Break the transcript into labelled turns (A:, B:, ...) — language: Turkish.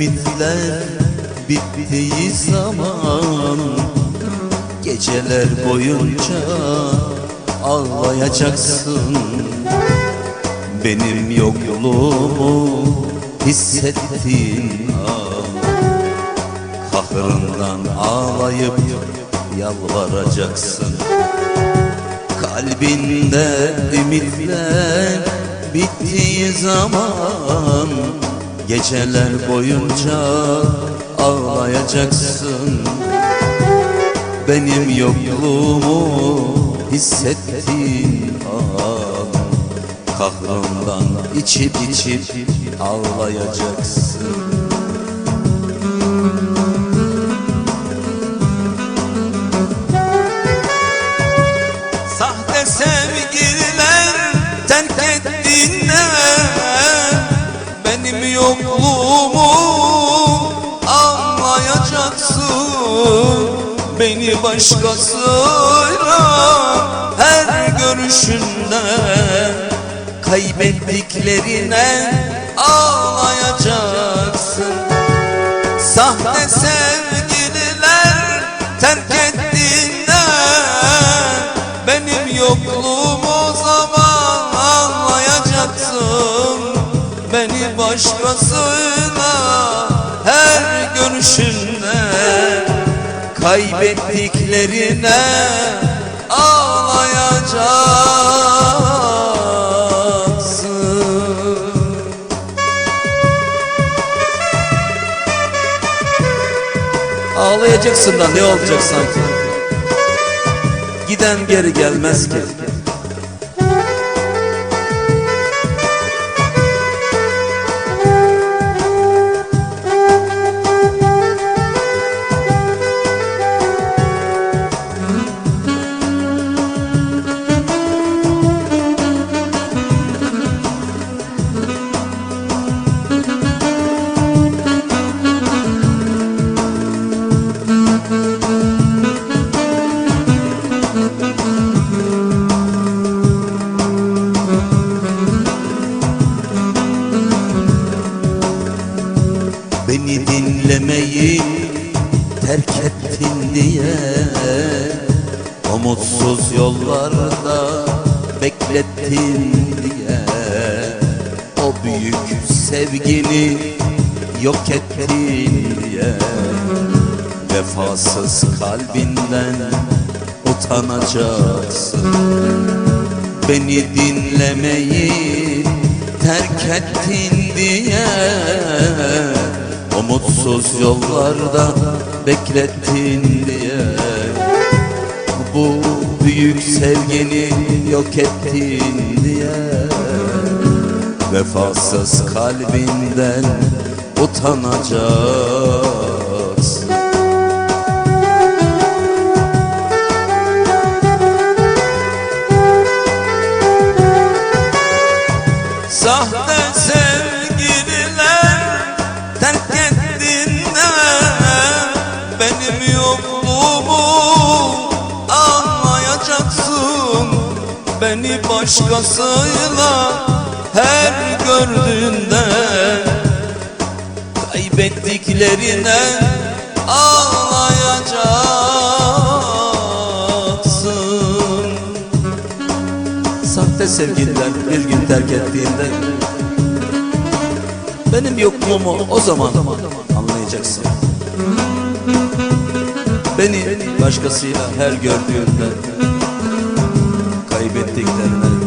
A: Ümitler bittiği zaman Geceler boyunca ağlayacaksın. Benim yokluğumu hissettiğin an Kahrından ağlayıp yalvaracaksın. Kalbinde ümitler bittiği zaman Geceler boyunca ağlayacaksın. Benim yokluğumu hissettiğin an Kahrından içip içip ağlayacaksın yokluğumu anlayacaksın. Beni başkasıyla her görüşünde Kaybettiklerine ağlayacaksın. Sahte sevgililer Beni başkasıyla her görüşünde Kaybettiklerine ağlayacaksın. Ağlayacaksın da ne olacak sanki? Giden geri gelmez ki dinlemeyi terk ettin diye. Umutsuz yollarda beklettin diye. O büyük sevgini yok ettin diye. Vefasız kalbinden utanacaksın. Beni dinlemeyi terk ettin diye Umutsuz yollarda beklettin diye Bu büyük sevgini yok ettin diye Vefasız kalbinden utanacaksın Beni başkasıyla her gördüğünde Kaybettiklerine ağlayacaksın. Sahte sevgililer bir gün terk ettiğinde Benim yokluğumu o zaman anlayacaksın. Beni başkasıyla her gördüğünde Kaybettiklerine